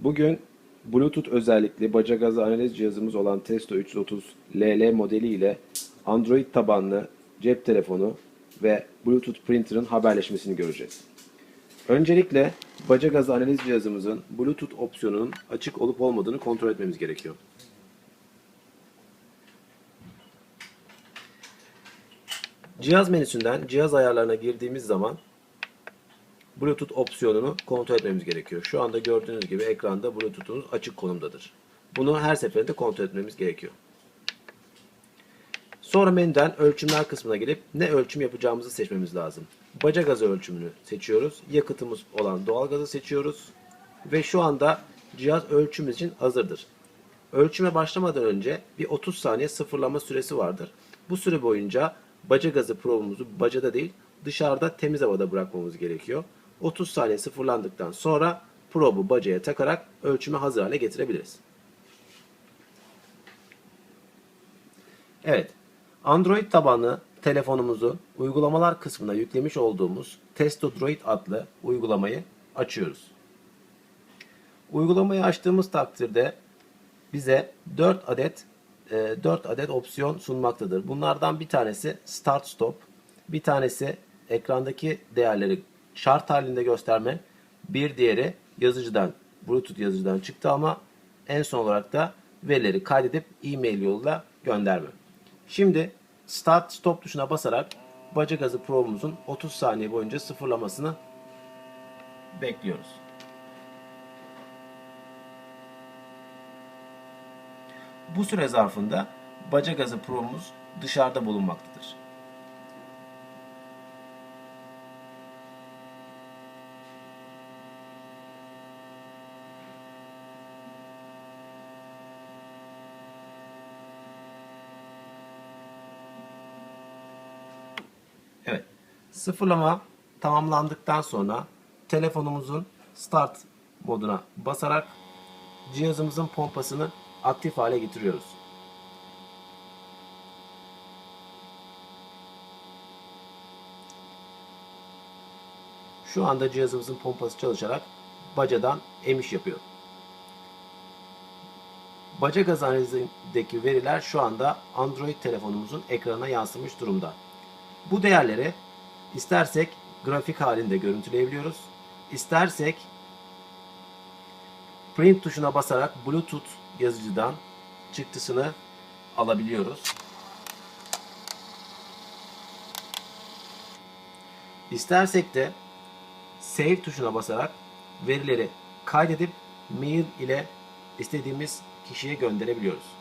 Bugün Bluetooth özellikli baca gazı analiz cihazımız olan Testo 330 LL modeli ile Android tabanlı cep telefonu ve Bluetooth printer'ın haberleşmesini göreceğiz. Öncelikle baca gazı analiz cihazımızın Bluetooth opsiyonunun açık olup olmadığını kontrol etmemiz gerekiyor. Cihaz menüsünden cihaz ayarlarına girdiğimiz zaman Bluetooth opsiyonunu kontrol etmemiz gerekiyor. Şu anda gördüğünüz gibi ekranda Bluetooth'umuz açık konumdadır. Bunu her seferinde kontrol etmemiz gerekiyor. Sonra menüden ölçümler kısmına gelip ne ölçüm yapacağımızı seçmemiz lazım. Baca gazı ölçümünü seçiyoruz. Yakıtımız olan doğal gazı seçiyoruz. Ve şu anda cihaz ölçümümüz için hazırdır. Ölçüme başlamadan önce bir 30 saniye sıfırlama süresi vardır. Bu süre boyunca baca gazı probumuzu bacada değil dışarıda temiz havada bırakmamız gerekiyor. 30 saniye sıfırlandıktan sonra probu bacaya takarak ölçüme hazır hale getirebiliriz. Evet. Android tabanlı telefonumuzu uygulamalar kısmına yüklemiş olduğumuz Testo Droid adlı uygulamayı açıyoruz. Uygulamayı açtığımız takdirde bize 4 adet e, 4 adet opsiyon sunmaktadır. Bunlardan bir tanesi Start Stop, bir tanesi ekrandaki değerleri şart halinde gösterme, bir diğeri yazıcıdan, Bluetooth yazıcıdan çıktı ama en son olarak da verileri kaydedip e-mail yoluyla gönderme. Şimdi Start Stop tuşuna basarak baca gazı probumuzun 30 saniye boyunca sıfırlamasını bekliyoruz. Bu süre zarfında baca gazı probumuz dışarıda bulunmaktadır. Evet. Sıfırlama tamamlandıktan sonra telefonumuzun start moduna basarak cihazımızın pompasını aktif hale getiriyoruz. Şu anda cihazımızın pompası çalışarak bacadan emiş yapıyor. Baca gaz analizindeki veriler şu anda Android telefonumuzun ekranına yansımış durumda. Bu değerleri istersek grafik halinde görüntüleyebiliyoruz. İstersek print tuşuna basarak Bluetooth yazıcıdan çıktısını alabiliyoruz. İstersek de Save tuşuna basarak verileri kaydedip mail ile istediğimiz kişiye gönderebiliyoruz.